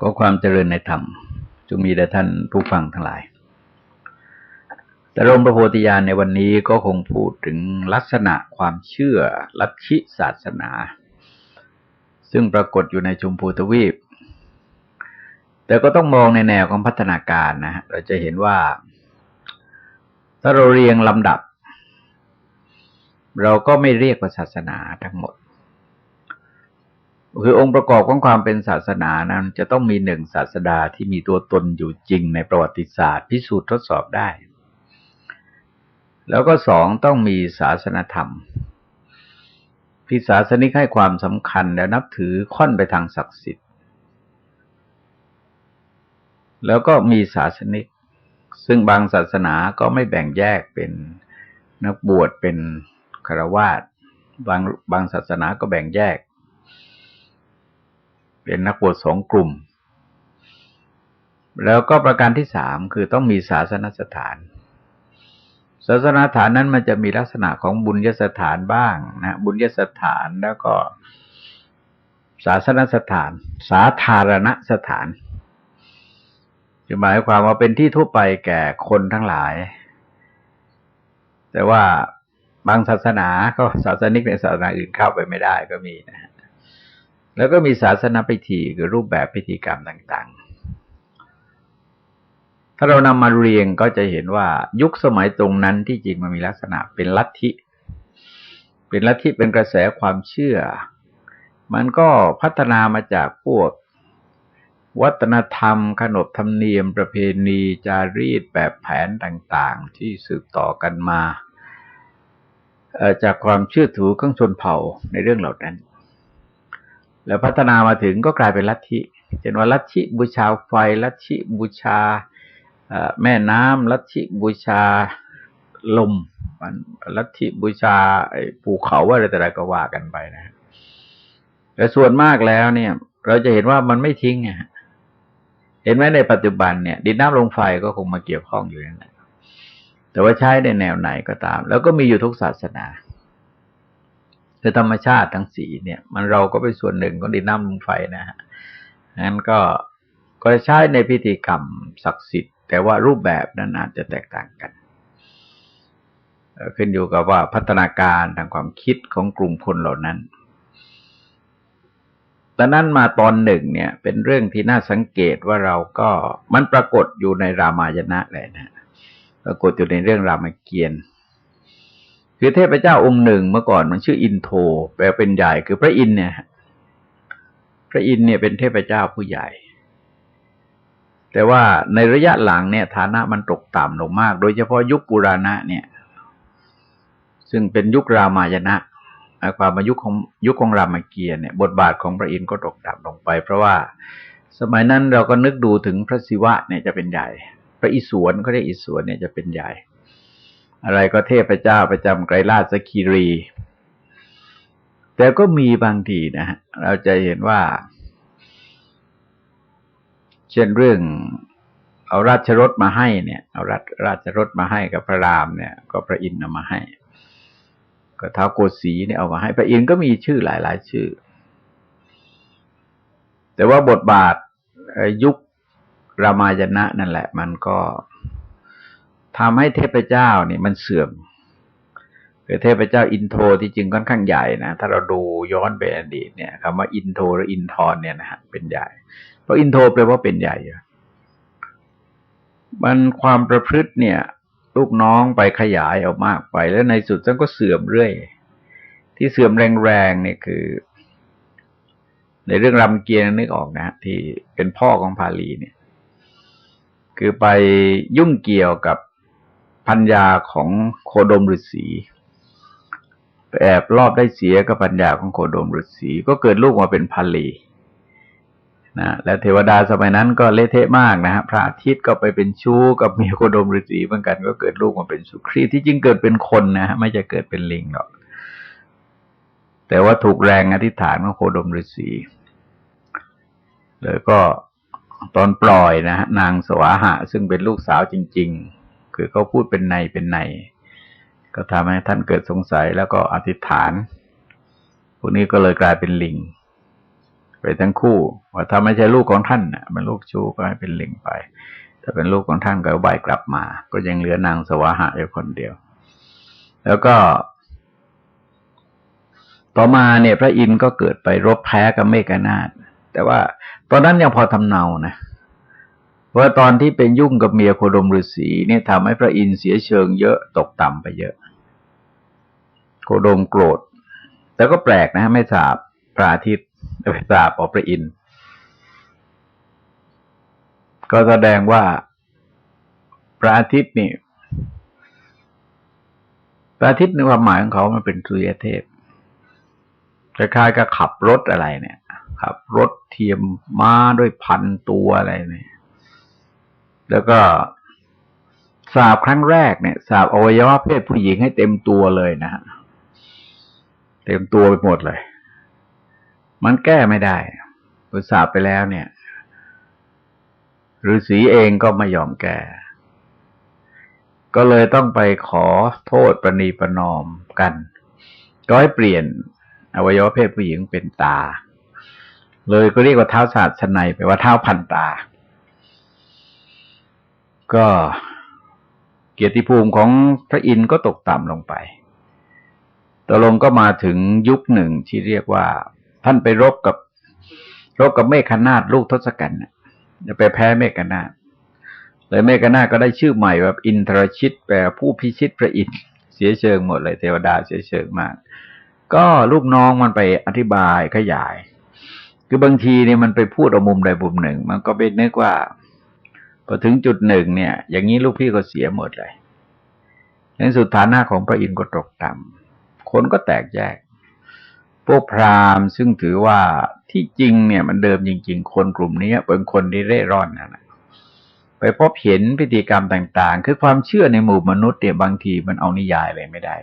ก็ความเจริญในธรรมจงมีแด่ท่านผู้ฟังทั้งหลาย แต่รมพระโพธิญาณในวันนี้ก็คงพูดถึงลักษณะความเชื่อลัทธิศาสนา ซึ่งปรากฏอยู่ในชุมพูทวีป แต่ก็ต้องมองในแนวของพัฒนาการนะ เราจะเห็นว่า ถ้าเราเรียงลำดับ เราก็ไม่เรียกว่าศาสนาทั้งหมด คือองค์ประกอบของความเป็นศาสนานั้น จะต้องมีหนึ่งศาสดาที่มีตัวตนอยู่จริงในประวัติศาสตร์ พิสูจน์ทดสอบได้ แล้วก็สองต้องมีศาสนธรรม ที่ศาสนิกให้ความสำคัญและนับถือค่อนไปทางศักดิ์สิทธิ์ แล้วก็มีศาสนิก ซึ่งบางศาสนาก็ไม่แบ่งแยกเป็นนักบวชเป็นคาวาสบางบางศาสนาก็แบ่งแยก เป็นนักบวชสองกลุ่ม แล้วก็ประการที่สามคือต้องมีศาสนสถานศาสนสถานนั้นมันจะมีลักษณะของบุญยสถานบ้างนะบุญยสถานแล้วก็ ศาสนสถาน สาธารณสถานจะหมายความว่าเป็นที่ทั่วไปแก่คนทั้งหลาย แต่ว่าบางศาสนาก็ศาสนิกในศาสนาอื่นเข้าไปไม่ได้ก็มีนะ แล้วก็มีศาสนาพิธีคือรูปแบบพิธีกรรมต่างๆ ถ้าเรานำมาเรียงก็จะเห็นว่ายุคสมัยตรงนั้นที่จริงมันมีลักษณะเป็นลัทธิ เป็นลัทธิเป็นกระแสความเชื่อ มันก็พัฒนามาจากพวกวัฒนธรรม ขนบธรรมเนียม ประเพณี จารีตแบบแผนต่างๆ ที่สืบต่อกันมา จากความเชื่อถือของชนเผ่าในเรื่องเหล่านั้น แล้วพัฒนามาถึงก็กลายเป็นลัทธิเช่นว่าลัทธิบูชาไฟลัทธิบูชาแม่น้ำลัทธิบูชาลมลัทธิบูชาภูเขาอะไรแต่ไรก็ว่ากันไปนะแต่ส่วนมากแล้วเนี่ย เราจะเห็นว่ามันไม่ทิ้งไงเห็นไหมในปัจจุบันเนี่ยดินน้ำลมไฟก็คงมาเกี่ยวข้องอยู่นั่นแหละแต่ว่าใช้ในแนวไหนก็ตาม แล้วก็มีอยู่ทุกศาสนา คือธรรมชาติทั้งสีเนี่ย มันเราก็เป็นส่วนหนึ่งของดินน้ำลมไฟนะฮะงั้นก็ก็ใช้ในพิธีกรรมศักดิ์สิทธิ์ แต่ว่ารูปแบบนั้นอาจจะแตกต่างกัน ขึ้นอยู่กับว่าพัฒนาการทางความคิดของกลุ่มคนเหล่านั้นตอนนั้นมาตอนหนึ่งเนี่ย เป็นเรื่องที่น่าสังเกตว่าเราก็มันปรากฏอยู่ในรามายณะเลยนะ ปรากฏอยู่ในเรื่องรามเกียรติ คือเทพเจ้าองค์หนึ่งเมื่อก่อนมันชื่ออินโทแปลเป็นใหญ่คือพระอินเนี่ย พระอินเนี่ยเป็นเทพเจ้าผู้ใหญ่ แต่ว่าในระยะหลังเนี่ยฐานะมันตกต่ำลงมาก โดยเฉพาะยุคปุราณะเนี่ย ซึ่งเป็นยุครามายณะความมายุคของยุคของรามเกียรติเนี่ย บทบาทของพระอินทร์ก็ตกต่ำลงไป เพราะว่าสมัยนั้นเราก็นึกดูถึงพระศิวะเนี่ยจะเป็นใหญ่ พระอิศวรเขาเรียกอิศวรเนี่ยจะเป็นใหญ่ อะไรก็เทพเจ้าประจำไกรราชคีรี แต่ก็มีบางทีนะฮะเราจะเห็นว่า เช่นเรื่องเอาราชรถมาให้เนี่ย เอาราชราชรถมาให้กับพระรามเนี่ย ก็พระอินทร์เอามาให้ ก็ท้าวโกสีเนี่ยเอามาให้ พระอินทร์ก็มีชื่อหลาย ๆ ชื่อ แต่ว่าบทบาทยุครามายณะนั่นแหละ มันก็ ทำให้เทพเจ้าเนี่ยมันเสื่อมคือเทพเจ้าอินโทรที่จริงค่อนข้างใหญ่นะ ถ้าเราดูย้อนไปอดีตเนี่ยคำว่าอินโทรหรืออินทรเนี่ยนะฮะเป็นใหญ่ เพราะอินโทรแปลว่าเป็นใหญ่มันความประพฤติเนี่ย ลูกน้องไปขยายออกมากไป แล้วในสุดท่านก็เสื่อมเรื่อย ที่เสื่อมแรงๆเนี่ยคือ ในเรื่องรำเกียรนึกออกนะที่เป็นพ่อของพาลีเนี่ย คือไปยุ่งเกี่ยวกับ พัญญาของโคดมฤาษีแอบรอบได้เสียกับปัญญาของโคดมฤาษีก็เกิดลูกมาเป็นพันลีนะและเทวดาสมัยนั้นก็เละเทะมากนะฮะพระอาทิตย์ก็ไปเป็นชู้กับเมียโคดมฤาษีเหมือนกันก็เกิดลูกมาเป็นสุครีที่จริงเกิดเป็นคนนะฮะไม่จะเกิดเป็นลิงหรอกแต่ว่าถูกแรงอธิษฐานของโคดมฤาษีเลยก็ตอนปล่อยนะฮะนางสวาหะ ซึ่งเป็นลูกสาวจริง ๆ คือเขาพูดเป็นในเป็นใน ก็ทำให้ท่านเกิดสงสัยแล้วก็อธิษฐาน พวกนี้ก็เลยกลายเป็นลิง ไปทั้งคู่ว่าถ้าไม่ใช่ลูกของท่านเป็นลูกชู้ก็ให้เป็นลิงไป ถ้าเป็นลูกของท่านก็เอาใบกลับมา ก็ยังเหลือนางสวาหะอยู่คนเดียว แล้วก็ ต่อมาเนี่ย พระอินทร์ก็เกิดไปรบแพ้กับเมฆนาฏแต่ว่าตอนนั้นยังพอทำเนานะ เพราตอนที่เป็นยุ่งกับเมียโคดมฤาษีเนี่ยทำให้พระอินทร์เสียเชิงเยอะตกต่ำไปเยอะ โคดมโกรธ แต่ก็แปลกนะ ไม่ทราบพระอาทิตย์แต่ไปทราบออกพระอินทร์ก็แสดงว่าพระอาทิตย์นี่พระอาทิตย์ในความหมายของเขามันเป็นสุริยเทพคล้ายๆกับขับรถอะไรเนี่ย ขับรถเทียมม้าด้วยพันตัวอะไรเนี่ย แล้วก็สาบครั้งแรกเนี่ยสาบอวัยวะเพศผู้หญิงให้เต็มตัวเลยนะฮะเต็มตัวไปหมดเลย มันแก้ไม่ได้พอสาบไปแล้วเนี่ยฤาษีเองก็ไม่ยอมแก้ก็เลยต้องไปขอโทษประนีประนอมกัน ก็ให้เปลี่ยนอวัยวะเพศผู้หญิงเป็นตา เลยก็เรียกว่าเท้าศาสตร์ชนัยไปว่าเท้าพันตา ก็เกียรติภูมิของพระอินทร์ก็ตกต่ำลงไปตกลงก็มาถึงยุคหนึ่งที่เรียกว่า ท่านไปรบกับรบกับเมฆนาฏลูกทศกัณฐ์จะไปแพ้เมฆนาฏเลยเมฆนาฏก็ได้ชื่อใหม่แบบอินทรชิตแปลผู้พิชิตพระอินทร์เสียเชิงหมดเลยเทวดาเสียเชิงมาก ก็ลูกน้องมันไปอธิบายขยาย คือบางทีเนี่ยมันไปพูดเอามุมใดมุมหนึ่ง มันก็ไปนึกว่า พอถึงจุดหนึ่งเนี่ย อย่างนี้ลูกพี่ก็เสียหมดเลยในสุดฐานะของพระอินทร์ก็ตกต่ำคนก็แตกแยก พวกพราหมณ์ซึ่งถือว่าที่จริงเนี่ย มันเดิมจริง ๆ คนกลุ่มนี้เป็นคนที่เร่ร่อนนะไปพบเห็นพิธีกรรมต่าง ๆ คือความเชื่อในหมู่มนุษย์เนี่ยบางทีมันเอานิยายอะไรไม่ได้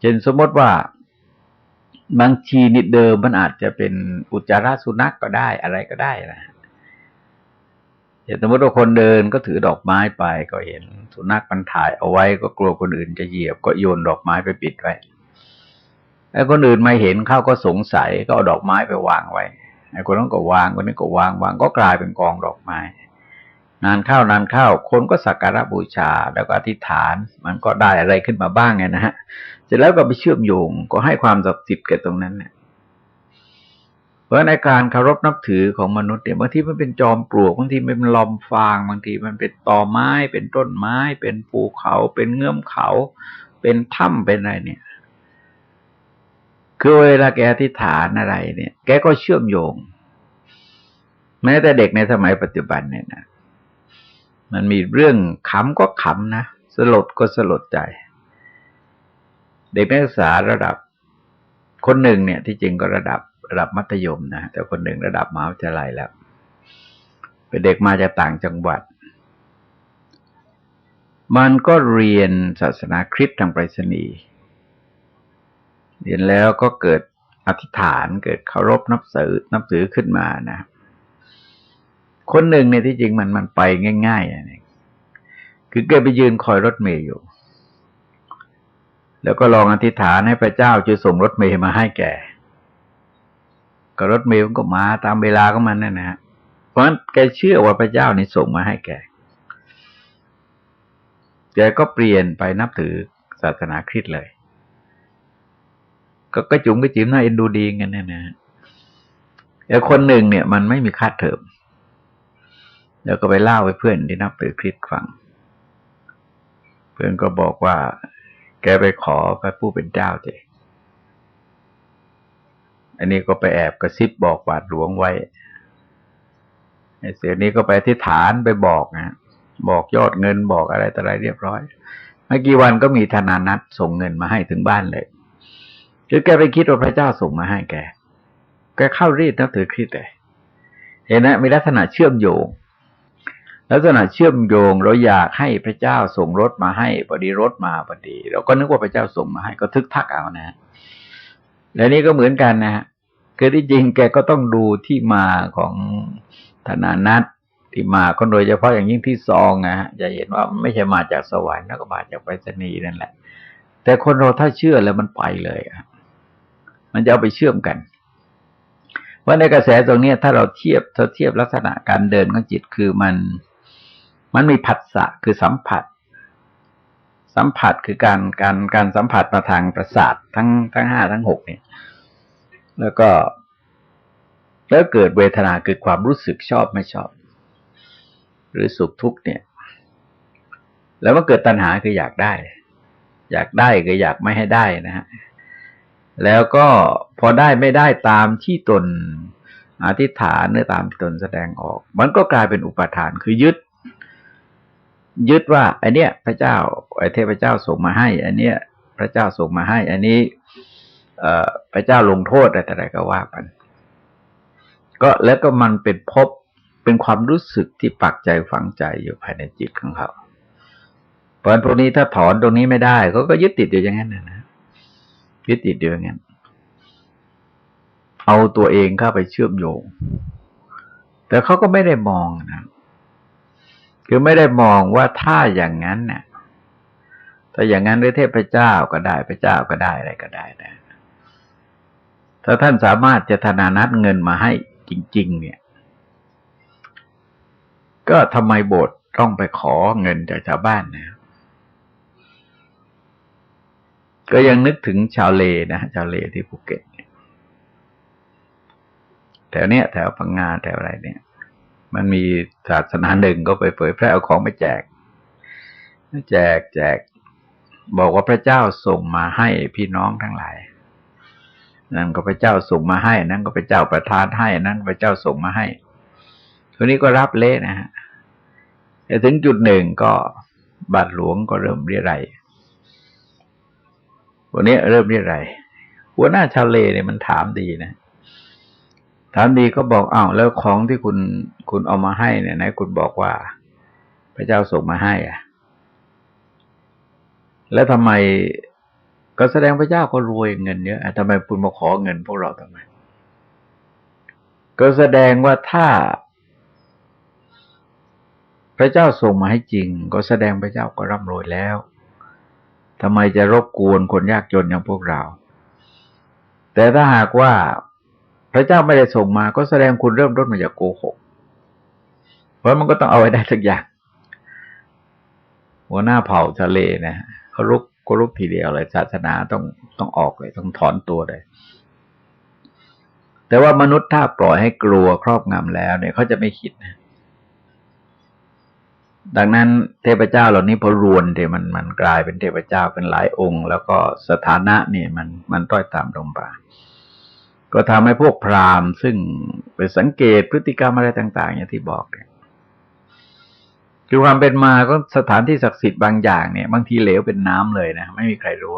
เช่นสมมติว่าบางทีนิดเดิมมันอาจจะเป็นอุจจาระสุนัขกก็ได้อะไรก็ได้นะ อย่างสมมติว่าคนเดินก็ถือดอกไม้ไปก็เห็น สุนัขมันถ่ายเอาไว้ก็กลัวคนอื่นจะเหยียบก็โยนดอกไม้ไปปิดไว้ไอ้คนอื่นมาเห็นเข้าก็สงสัยก็เอาดอกไม้ไปวางไว้ไอ้คนนั้นก็วางคนนี้ก็วางวางก็กลายเป็นกองดอกไม้ นานเข้านานเข้าคนก็สักการะบูชาแล้วก็อธิษฐาน มันก็ได้อะไรขึ้นมาบ้างไงนะฮะเสร็จแล้วก็ไปเชื่อมโยงก็ให้ความศักดิ์สิทธิ์กับตรงนั้นเนี่ย ราะในการเคารพนับถือของมนุษย์เนี่ยบางทีมันเป็นจอมปลวกบางทีมันเป็นลอมฟางบางทีมันเป็นตอไม้ เป็นต้นไม้ เป็นภูเขา เป็นเงื่อมเขา เป็นถ้ำเป็นอะไรเนี่ย คือเวลาแกอธิษฐานอะไร เนี่ย แกก็เชื่อมโยง แม้แต่เด็กในสมัยปัจจุบันเนี่ยนะมันมีเรื่องขำก็ขำนะสลดก็สลดใจ เด็กนักศึกษาระดับ คนหนึ่งเนี่ย ที่จริงก็ระดับ ระดับมัธยมนะแต่คนหนึ่งระดับมหาวิทยาลัยแล้ว เป็นเด็กมาจากต่างจังหวัด มันก็เรียนศาสนาคริสต์ทางไปรษณีย์เรียนแล้วก็เกิดอธิษฐานเกิดเคารพนับสือนับถือขึ้นมานะ คนหนึ่งเนี่ยที่จริงมันมันไปง่ายๆนี่คือแกไปยืนคอยรถเมย์อยู่ แล้วก็ลองอธิษฐานให้พระเจ้าจะส่งรถเมย์มาให้แก ก็รถเมล์ก็มาตามเวลาของมันนั่นนะฮะเพราะฉะนั้นแกเชื่อว่าพระเจ้านี่ส่งมาให้แกแกก็เปลี่ยนไปนับถือศาสนาคริสต์เลย ก็กระจุงกระจิ๋มน่าเอ็นดูดีกันเนี่ยนะแต่คนหนึ่งเนี่ยมันไม่มีค่าเทอมแล้วก็ไปเล่าให้เพื่อนที่นับถือคริสต์ฟัง เพื่อนก็บอกว่า แกไปขอพระผู้เป็นเจ้าเจ อันนี้ก็ไปแอบกระซิบบอกบาทหลวงไว้ไอ้เสียนี้ก็ไปที่ฐานไปบอกนะบอกยอดเงินบอกอะไรต่ออะไรเรียบร้อยไม่กี่วันก็มีธนานัดส่งเงินมาให้ถึงบ้านเลยคือแกไปคิดว่าพระเจ้าส่งมาให้แกแกเข้ารีดนับถือคริสต์เลยเห็นไหมมีลักษณะเชื่อมโยง ลักษณะเชื่อมโยงเราอยากให้พระเจ้าส่งรถมาให้พอดีรถมาพอดี เราก็นึกว่าพระเจ้าส่งมาให้ก็ทึกทักเอานะและนี่ก็เหมือนกันนะฮะ คือที่จริงแกก็ต้องดูที่มาของธนานัตที่มาคนโดยเฉพาะอย่างยิ่งที่ซองนะฮะจะเห็นว่าไม่ใช่มาจากสวรรค์แล้วก็มาจากไปรษณีย์นั่นแหละ แต่คนเราถ้าเชื่อแล้วมันไปเลยอะมันจะเอาไปเชื่อมกันว่าในกระแสตรงนี้ถ้าเราเทียบถ้าเทียบลักษณะการเดินของจิตคือมันมันมีผัสสะคือสัมผัส สัมผัสคือการการการสัมผัสมาทางประสาททั้งทั้งห้าทั้งหกเนี่ย แล้วก็แล้วเกิดเวทนาเกิดความรู้สึกชอบไม่ชอบ หรือสุขทุกข์เนี่ย แล้วมันเกิดตัณหาคืออยากได้ อยากได้คืออยากไม่ให้ได้นะฮะแล้วก็พอได้ไม่ได้ตามที่ตนอธิษฐานหรือตามที่ตนแสดงออก มันก็กลายเป็นอุปทานคือยึด ยึดว่าไอเนี้ยพระเจ้าไอเทพเจ้าส่งมาให้อันเนี้ยพระเจ้าส่งมาให้ อันนี้ พระเจ้าลงโทษอะไรแต่ไรก็ว่ากัน ก็แล้วก็มันเป็นพบเป็นความรู้สึกที่ปักใจฝังใจอยู่ภายในจิตของเขาเพราะฉะนั้นพวกนี้ถ้าถอนตรงนี้ไม่ได้เขาก็ยึดติดอยู่อย่างนั้นนะนะยึดติดอยู่อย่างนั้นเอาตัวเองเข้าไปเชื่อมโยง แต่เขาก็ไม่ได้มองนะคือไม่ได้มองว่าถ้าอย่างนั้นเนี่ยถ้าอย่างนั้นหรือเทพเจ้าก็ได้พระเจ้าก็ได้อะไรก็ได้นะ ถ้าท่านสามารถจะธนานัดเงินมาให้จริง ๆ เนี่ย ก็ทำไมโบสถ์ต้องไปขอเงินจากชาวบ้านนะ ก็ยังนึกถึงชาวเลนะชาวเลที่ภูเก็ตแถวเนี้ยแถวพังงาแถวอะไรเนี่ย มันมีศาสนาหนึ่งก็ไปเผยแพร่เอาของไปแจก แจกแจก บอกว่าพระเจ้าส่งมาให้พี่น้องทั้งหลาย นั่นก็พระเจ้าส่งมาให้ นั่นก็พระเจ้าประทานให้ นั่นพระเจ้าส่งมาให้ทีนี้ก็รับเละนะฮะแต่ถึงจุดหนึ่งก็บาทหลวงก็เริ่มเรียไรวันนี้เริ่มเรียไรหัวหน้าชาวเลเนี่ยมันถามดีนะถามดีก็บอกอ้าวแล้วของที่คุณคุณเอามาให้เนี่ยนะคุณบอกว่า พระเจ้าส่งมาให้ อะ แล้วทำไม ก็แสดงพระเจ้าก็รวยเงินเยอะทำไมคุณมาขอเงินพวกเราทำไม ก็แสดงว่าถ้า พระเจ้าส่งมาให้จริง ก็แสดงพระเจ้าก็ร่ำรวยแล้วทำไมจะรบกวนคนยากจนอย่างพวกเรา แต่ถ้าหากว่าพระเจ้าไม่ได้ส่งมาก็แสดงคุณเริ่มต้นมาจากโกหก เพราะมันก็ต้องเอาไว้ได้สักอย่าง หัวหน้าเผ่าทะเลนะเขาลุก ก็ลุกทีเดียวเลยศาสนาต้องต้องออกเลย ต้องถอนตัวเลย แต่ว่ามนุษย์ถ้าปล่อยให้กลัวครอบงำแล้วเนี่ยเขาจะไม่คิดนะดังนั้นเทพเจ้าเหล่านี้พอรวนเดี๋ยมันมันกลายเป็นเทพเจ้าเป็นหลายองค์ แล้วก็สถานะเนี่ยมันมันต้อยตามลงไปก็ทำให้พวกพราหมณ์ ซึ่งไปสังเกตพฤติกรรมอะไรต่าง ๆ อย่างที่บอกเนี่ย คือความเป็นมาก็สถานที่ศักดิ์สิทธิ์บางอย่างเนี่ย บางทีเหลวเป็นน้ำเลยนะ ไม่มีใครรู้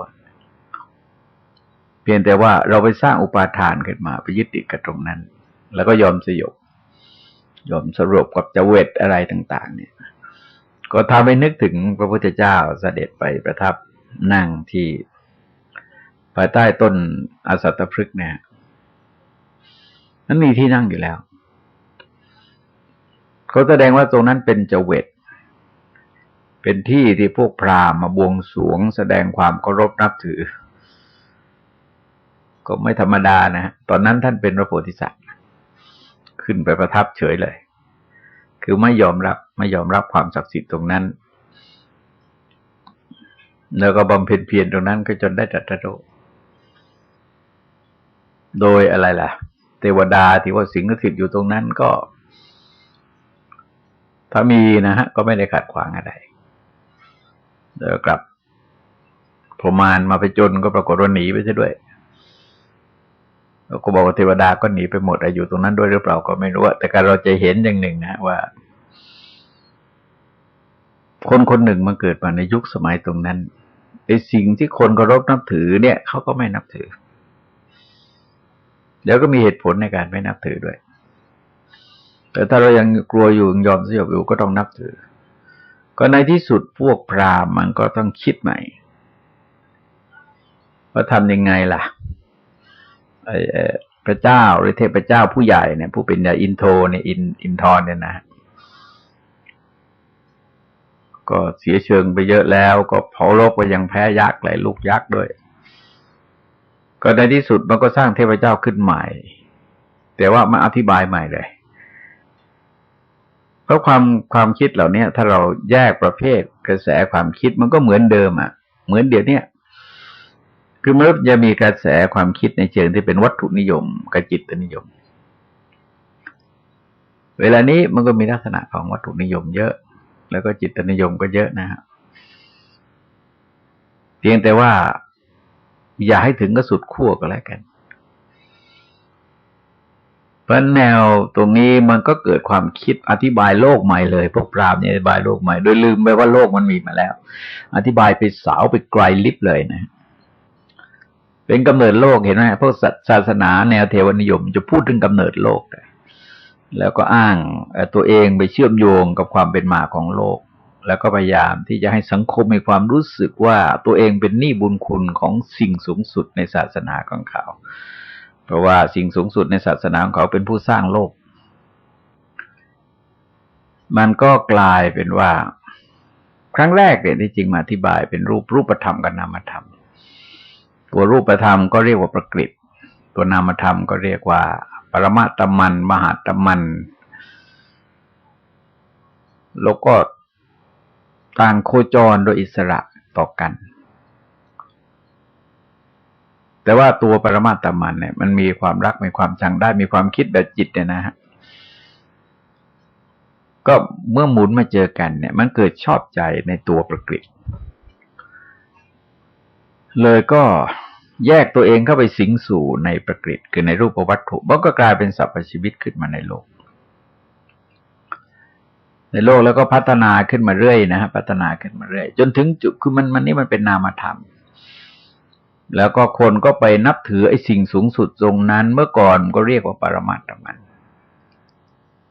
เพียงแต่ว่าเราไปสร้างอุปาทานขึ้นมา ไปยึดติดกับตรงนั้น แล้วก็ยอมสยบ ยอมสรุปกับจเวตอะไรต่าง ๆ เนี่ย ก็ทำให้นึกถึงพระพุทธเจ้าเสด็จไปประทับนั่งที่ภายใต้ต้นอสัตตพฤกษ์เนี่ยนั้นมีที่นั่งอยู่แล้ว เขาแสดงว่าตรงนั้นเป็นจเวต เป็นที่ที่พวกพราหมณ์มาบวงสรวงแสดงความเคารพนับถือ ก็ไม่ธรรมดานะตอนนั้นท่านเป็นพระโพธิสัตว์ ขึ้นไปประทับเฉยเลย คือไม่ยอมรับไม่ยอมรับความศักดิ์สิทธิ์ตรงนั้น แล้วก็บำเพ็ญเพียรตรงนั้นก็จนได้ตรัสรู้โดยอะไรล่ะ เทวดาที่ว่าสิงสถิตอยู่ตรงนั้นก็ถ้ามีนะฮะก็ไม่ได้ขัดขวางอะไร เดี๋ยวกลับพรมานมาไปจนก็ปรากฏว่าหนีไปซะด้วยเราก็บอกว่าเทวดาก็หนีไปหมดอยู่ตรงนั้นด้วยหรือเปล่าก็ไม่รู้แต่การเราจะเห็นอย่างหนึ่งนะว่า คนคนหนึ่งมันเกิดมาในยุคสมัยตรงนั้นไอ้สิ่งที่คนเคารพนับถือเนี่ยเขาก็ไม่นับถือเดี๋ยวก็มีเหตุผลในการไม่นับถือด้วย แต่ถ้าเรายังกลัวอยู่ยังยอมสยบอยู่ก็ต้องนับถือ ก็ในที่สุดพวกพราหมณ์มันก็ต้องคิดใหม่ ว่าทำยังไงล่ะไอ้พระเจ้าหรือเทพเจ้าผู้ใหญ่เนี่ย ผู้เป็นใหญ่อินโทเนี่ยอินอินทร์เนี่ยนะก็เสียเชิงไปเยอะแล้ว ก็เผาโลกไปยังแพ้ยักษ์หลายลูกยักษ์ด้วย ก็ในที่สุดมันก็สร้างเทพเจ้าขึ้นใหม่ แต่ว่ามาอธิบายใหม่เลย เพราะความความคิดเหล่านี้ถ้าเราแยกประเภทกระแสความคิดมันก็เหมือนเดิมอะ เหมือนเดี๋ยวนี้คือมนุษย์จะมีกระแสความคิดในเชิงที่เป็นวัตถุนิยมกับจิตนิยม เวลานี้มันก็มีลักษณะของวัตถุนิยมเยอะ แล้วก็จิตนิยมก็เยอะนะฮะเพียงแต่ว่า อย่าให้ถึงก็สุดขั้วก็แล้วกัน เพราะแนวตรงนี้มันก็เกิดความคิดอธิบายโลกใหม่เลย พวกปราบเนี่ยอธิบายโลกใหม่ โดยลืมไปว่าโลกมันมีมาแล้ว อธิบายไปสาวไปไกลลิบเลยนะ เป็นกำเนิดโลกเห็นไหมพวกศาสนาแนวเทวนิยมจะพูดถึงกำเนิดโลก แล้วก็อ้างตัวเองไปเชื่อมโยงกับความเป็นมาของโลก แล้วก็พยายามที่จะให้สังคมมีความรู้สึกว่าตัวเองเป็นหนี้บุญคุณของสิ่งสูงสุดในศาสนาของเขา เพราะว่าสิ่งสูงสุดในศาสนาของเขาเป็นผู้สร้างโลก มันก็กลายเป็นว่า ครั้งแรกเนี่ยที่จริงมาอธิบายเป็นรูปรูปธรรมกับนามธรรม ตัวรูปธรรมก็เรียกว่าประกฤตตัวนามธรรมก็เรียกว่า ปรมาตมัน มหาตมัน แล้วก็ต่างโคจรโดยอิสระต่อกัน แต่ว่าตัวปรมาตมันเนี่ย มันมีความรักมีความชังได้มีความคิดแบบจิตเนี่ยนะฮะก็เมื่อหมุนมาเจอกันเนี่ย มันเกิดชอบใจในตัวประกฤตเลยก็แยกตัวเองเข้าไปสิงสู่ในประกฤตคือในรูปวัตถุมันก็กลายเป็นสรรพชีวิตขึ้นมาในโลก ในโลกแล้วก็พัฒนาขึ้นมาเรื่อยนะฮะพัฒนาขึ้นมาเรื่อย จนถึงจุดคือมันมันนี่มันเป็นนามธรรม แล้วก็คนก็ไปนับถือไอ้สิ่งสูงสุดตรงนั้น เมื่อก่อนก็เรียกว่าปรมาตมัน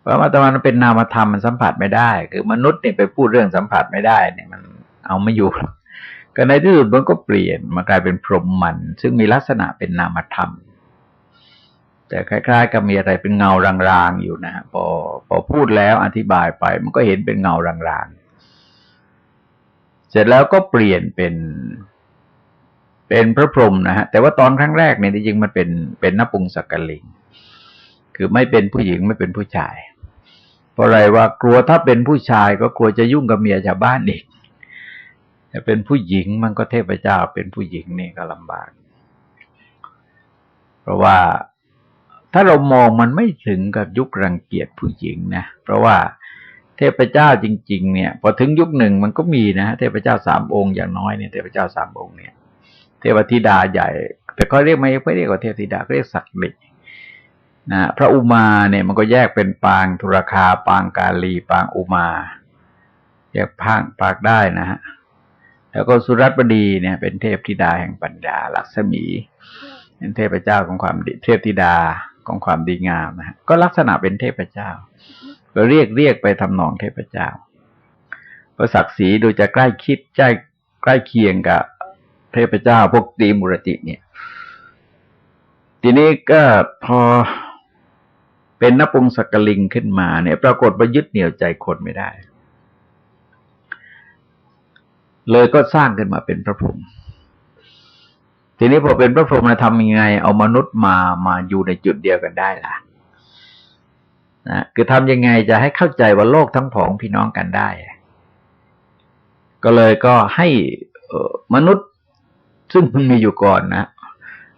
ปรมาตมันเป็นนามธรรมมันสัมผัสไม่ได้ คือมนุษย์เนี่ยไปพูดเรื่องสัมผัสไม่ได้เนี่ยมันเอาไม่อยู่ก็ในที่สุดมันก็เปลี่ยนมากลายเป็นพรหมมัน ซึ่งมีลักษณะเป็นนามธรรม แต่คล้ายๆ กับมีอะไรเป็นเงารางๆอยู่นะพอพอพูดแล้วอธิบายไป มันก็เห็นเป็นเงารางๆเสร็จแล้วก็เปลี่ยนเป็น เป็นพระพรหมนะฮะแต่ว่าตอนครั้งแรกเนี่ยจริงมันเป็นเป็นนปุงสกลิง คือไม่เป็นผู้หญิงไม่เป็นผู้ชาย เพราะอะไรว่ากลัวถ้าเป็นผู้ชายก็กลัวจะยุ่งกับเมียชาวบ้านอีกจะเป็นผู้หญิงมันก็เทพเจ้าเป็นผู้หญิงนี่ก็ลำบาก เพราะว่าถ้าเรามองมันไม่ถึงกับยุครังเกียจผู้หญิงนะเพราะว่าเทพเจ้าจริง ๆ เนี่ย พอถึงยุคหนึ่งมันก็มีนะเทพเจ้าสามองค์อย่างน้อยเนี่ยเทพเจ้าสามองค์เนี่ย เทวธิดาใหญ่ แต่เขาเรียกไม่ไม่เรียกว่าเทพธิดาเรียกศักดิ์ินะพระอุมาเนี่ยมันก็แยกเป็นปางธุรคา ปางกาลีปางอุมาแยกพางปากได้นะฮะแล้วก็สุรัตบดีเนี่ยเป็นเทพธิดาแห่งปัญญาลักษมีเป็นเทพเจ้าของความดีเทพธิดาของความดีงามนะฮะก็ลักษณะเป็นเทพเจ้าก็เรียกเรียกไปทำนองเทพเจ้าพระศักดิ์ศรีดูจะใกล้คิดใกล้ใกล้เคียงกับ เทพเจ้าพวกตีมุรติเนี่ย ทีนี้ก็พอเป็นนปุงสกลิงขึ้นมาเนี่ย ปรากฏว่ายึดเหนี่ยวใจคนไม่ได้ เลยก็สร้างขึ้นมาเป็นพระพรหมทีนี้พอเป็นพระพรหมนะทำยังไง เอามนุษย์มามาอยู่ในจุดเดียวกันได้ล่ะนะคือทำยังไงจะให้เข้าใจว่าโลกทั้งผองพี่น้องกันได้ ก็เลยก็ให้มนุษย์ ซึ่งมันมีอยู่ก่อนนะ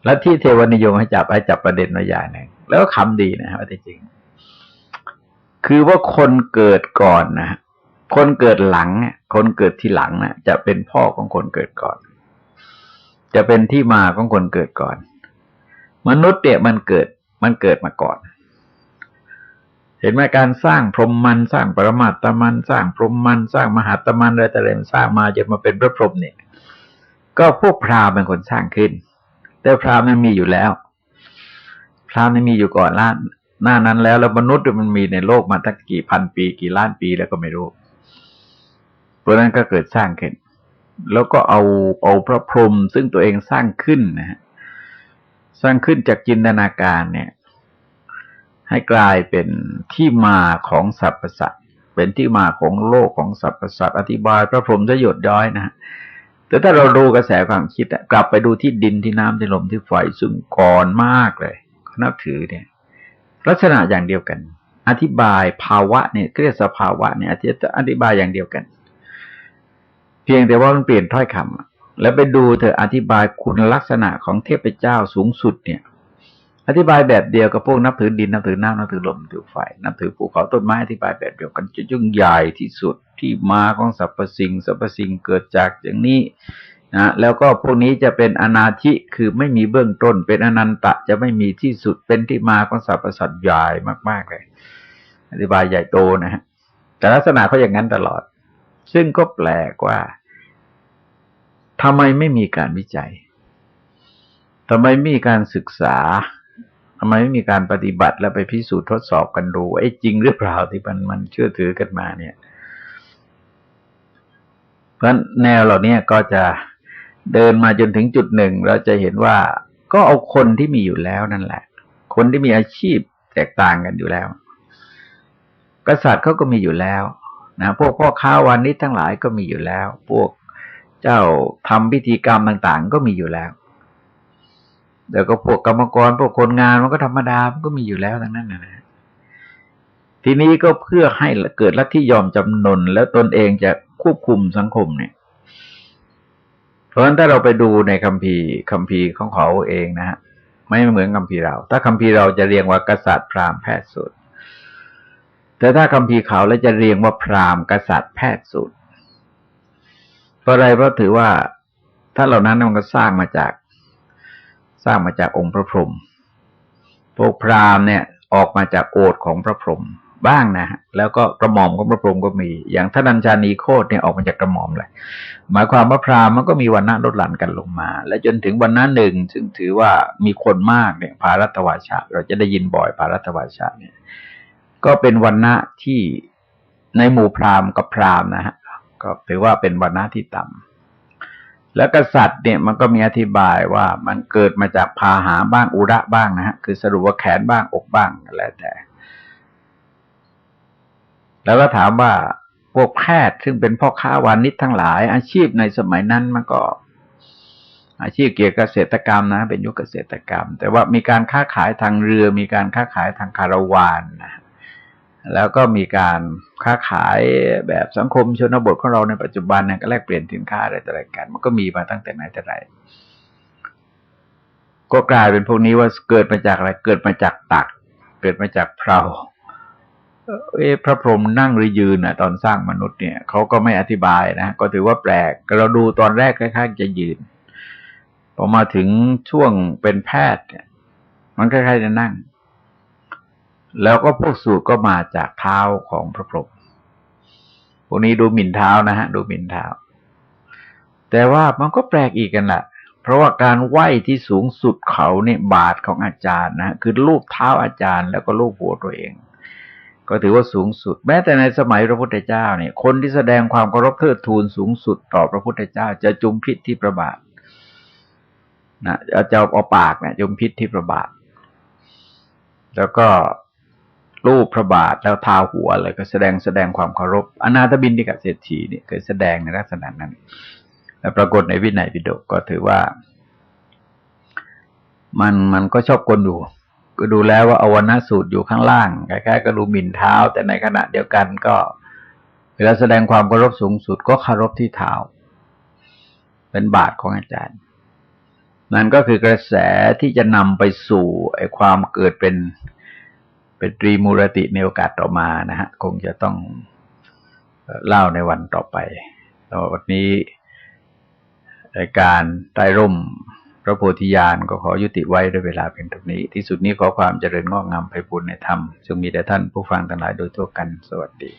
แล้วที่เทวนิยมให้จับให้จับประเด็นมาอย่างหนึ่งแล้วก็คำดีนะว่าจริง คือว่าคนเกิดก่อนนะคนเกิดหลังคนเกิดที่หลังนะจะเป็นพ่อของคนเกิดก่อน จะเป็นที่มาของคนเกิดก่อน มนุษย์เนี่ยมันเกิดมันเกิดมาก่อน เห็นไหมการสร้างพรหมมันสร้างปรมาตมัน สร้างพรหมมัน สร้างมหาตมันอะไรแต่อะไรมันสร้างมาจนมาเป็นพระพรหมเนี่ย ก็พวกพราหมณ์เป็นคนสร้างขึ้น แต่พราหมณ์มันมีอยู่แล้ว พราหมณ์มันมีอยู่ก่อนล้านหน้านั้นแล้วแล้วมนุษย์มันมีในโลกมาตั้งกี่พันปี กี่ล้านปีแล้วก็ไม่รู้ เพราะนั้นก็เกิดสร้างขึ้น แล้วก็เอาเอาพระพรหมซึ่งตัวเองสร้างขึ้นนะฮะสร้างขึ้นจากจินตนาการเนี่ย ให้กลายเป็นที่มาของสรรพสัตว์เป็นที่มาของโลกของสรรพสัตว์อธิบายพระพรหมจะหยดย้อยนะ แต่ถ้าเราดูกระแสความคิดกลับไปดูที่ดินที่น้ำที่ลมที่ไฟซึ่งก่อนมากเลยเขานับถือเนี่ย ลักษณะอย่างเดียวกัน อธิบายภาวะเนี่ยเรียกสภาวะเนี่ยอธิบายอย่างเดียวกัน เพียงแต่ว่ามันเปลี่ยนถ้อยคำแล้วไปดูเธออธิบายคุณลักษณะของเทพเจ้าสูงสุดเนี่ย อธิบายแบบเดียวกับพวกนับถือดินนับถือน้ำนับถือลมนับถือไฟนับถือภูเขาต้นไม้อธิบายแบบเดียวกันจะยุ่งใหญ่ที่สุด ที่มาของสรรพสิ่งสรรพสิ่งเกิดจากอย่างนี้นะแล้วก็พวกนี้จะเป็นอนาธิคือไม่มีเบื้องต้น เป็นอนันตะจะไม่มีที่สุดเป็นที่มาของสรรพสัตว์ใหญ่มาก ๆ เลย อธิบายใหญ่โตนะฮะแต่ลักษณะเขาอย่างนั้นตลอด ซึ่งก็แปลกว่าทำไมไม่มีการวิจัยทำไมไม่มีการศึกษาทำไมไม่มีการปฏิบัติแล้วไปพิสูจน์ทดสอบกันดูไอ้จริงหรือเปล่าที่มันมันเชื่อถือกันมาเนี่ย เพราะแนวเหล่านี้ก็จะเดินมาจนถึงจุดหนึ่ง เราจะเห็นว่าก็เอาคนที่มีอยู่แล้วนั่นแหละ คนที่มีอาชีพแตกต่างกันอยู่แล้ว กษัตริย์เขาก็มีอยู่แล้วนะพวกพ่อค้าวานิชทั้งหลายก็มีอยู่แล้ว พวกเจ้าทำพิธีกรรมต่าง ๆ ก็มีอยู่แล้วเดี๋ยวก็พวกกรรมกรพวกคนงานมันก็ธรรมดามันก็มีอยู่แล้วทั้งนั้นนะทีนี้ก็เพื่อให้เกิดลัทธิยอมจำนนแล้วตนเองจะ ควบคุมสังคมเนี่ย เพราะฉะนั้นถ้าเราไปดูในคัมภีร์คัมภีร์ของเขาเองนะฮะไม่เหมือนคัมภีร์เรา ถ้าคัมภีร์เราจะเรียงว่ากษัตริย์พราหมณ์แพทย์สูตร แต่ถ้าคัมภีร์เขาแล้วจะเรียงว่าพราหมณ์กษัตริย์แพทย์สูตรเพราะอะไรเพราะถือว่าถ้าเหล่านั้นมันก็สร้างมาจากสร้างมาจากองค์พระพรหมพวกพราหมณ์เนี่ยออกมาจากโอทของพระพรหม บ้างนะฮะแล้วก็กระหม่อมของพระพรหมก็มี อย่างท่านัญชานีโคตเนี่ยออกมาจากกระหม่อมเลยหมายความว่าพราหมณ์มันก็มีวันณะลดหลั่นกันลงมา และจนถึงวันณะหนึ่ง ซึ่งถือว่ามีคนมากเนี่ยภารัตวาชาเราจะได้ยินบ่อยภารัตวาชาเนี่ย ก็เป็นวันณะที่ในหมู่พราหมณ์กับพราหมณ์นะฮะก็ถือว่าเป็นวันณะที่ต่ำแล้วกษัตริย์เนี่ยมันก็มีอธิบายว่ามันเกิดมาจากพาหาบ้างอุระบ้างนะฮะคือสรุปว่าแขนบ้างอกบ้างแล้วแต่ แล้วก็ถามว่าพวกแพทย์ซึ่งเป็นพ่อค้าวานิชทั้งหลาย อาชีพในสมัยนั้นมันก็ อาชีพเกี่ยวกับเกษตรกรรมนะ เป็นยุคเกษตรกรรม แต่ว่ามีการค้าขายทางเรือ มีการค้าขายทางคาราวานนะแล้วก็มีการค้าขายแบบสังคมชนบทของเราในปัจจุบันเนี่ยก็แลกเปลี่ยนสินค้าอะไรต่ออะไรกัน มันก็มีมาตั้งแต่ไหนแต่ไรก็กลายเป็นพวกนี้ว่าเกิดมาจากอะไร เกิดมาจากตัก เกิดมาจากเพลา เอพระพรหมนั่งหรือยืนอะ ตอนสร้างมนุษย์เนี่ยเขาก็ไม่อธิบายนะก็ถือว่าแปลกเราดูตอนแรกคล้ายๆจะยืนพอมาถึงช่วงเป็นแพทย์เนี่ย มันคล้ายๆจะนั่ง แล้วก็พวกสูตรก็มาจากเท้าของพระพรหมพวกนี้ดูหมิ่นเท้านะฮะ ดูหมิ่นเท้า แต่ว่ามันก็แปลกอีกกันแหละเพราะว่าการไหว้ที่สูงสุดเขาเนี่ยบาทของอาจารย์นะคือรูปเท้าอาจารย์แล้วก็รูปหัวตัวเอง ก็ถือว่าสูงสุด แม้แต่ในสมัยพระพุทธเจ้าเนี่ย คนที่แสดงความเคารพเทิดทูนสูงสุดต่อพระพุทธเจ้า จะจุมพิษที่ประบาทนะจะเอาปากเนี่ยจุมพิษที่ประบาท แล้วก็รูปพระบาทแล้วทาหัวอะไรก็แสดงแสดงความเคารพอนาถบินดิกเศรษฐีเนี่ยเคยแสดงในลักษณะนั้นและปรากฏในวินัยปิฎกก็ถือว่า มันมันก็ชอบกลอยู่ ก็ดูแล้วว่าอวนาสูตรอยู่ข้างล่างคล้ายๆก็ดูหมิ่นเท้า แต่ในขณะเดียวกันก็ เวลาแสดงความเคารพสูงสุดก็เคารพที่เท้า เป็นบาทของอาจารย์ นั่นก็คือกระแสที่จะนำไปสู่ไอ้ความเกิดเป็นเป็นตรีมูรติในโอกาสต่อมานะฮะ คงจะต้องเล่าในวันต่อไปวันนี้รายการใต้ร่ม พระโพธิญาณก็ขอยุติไว้ด้วยเวลาเป็นทุกนี้ ที่สุดนี้ขอความเจริญงอกงามไปบุญในธรรมจงมีแด่ท่านผู้ฟังทั้งหลายโดยทั่วกันสวัสดี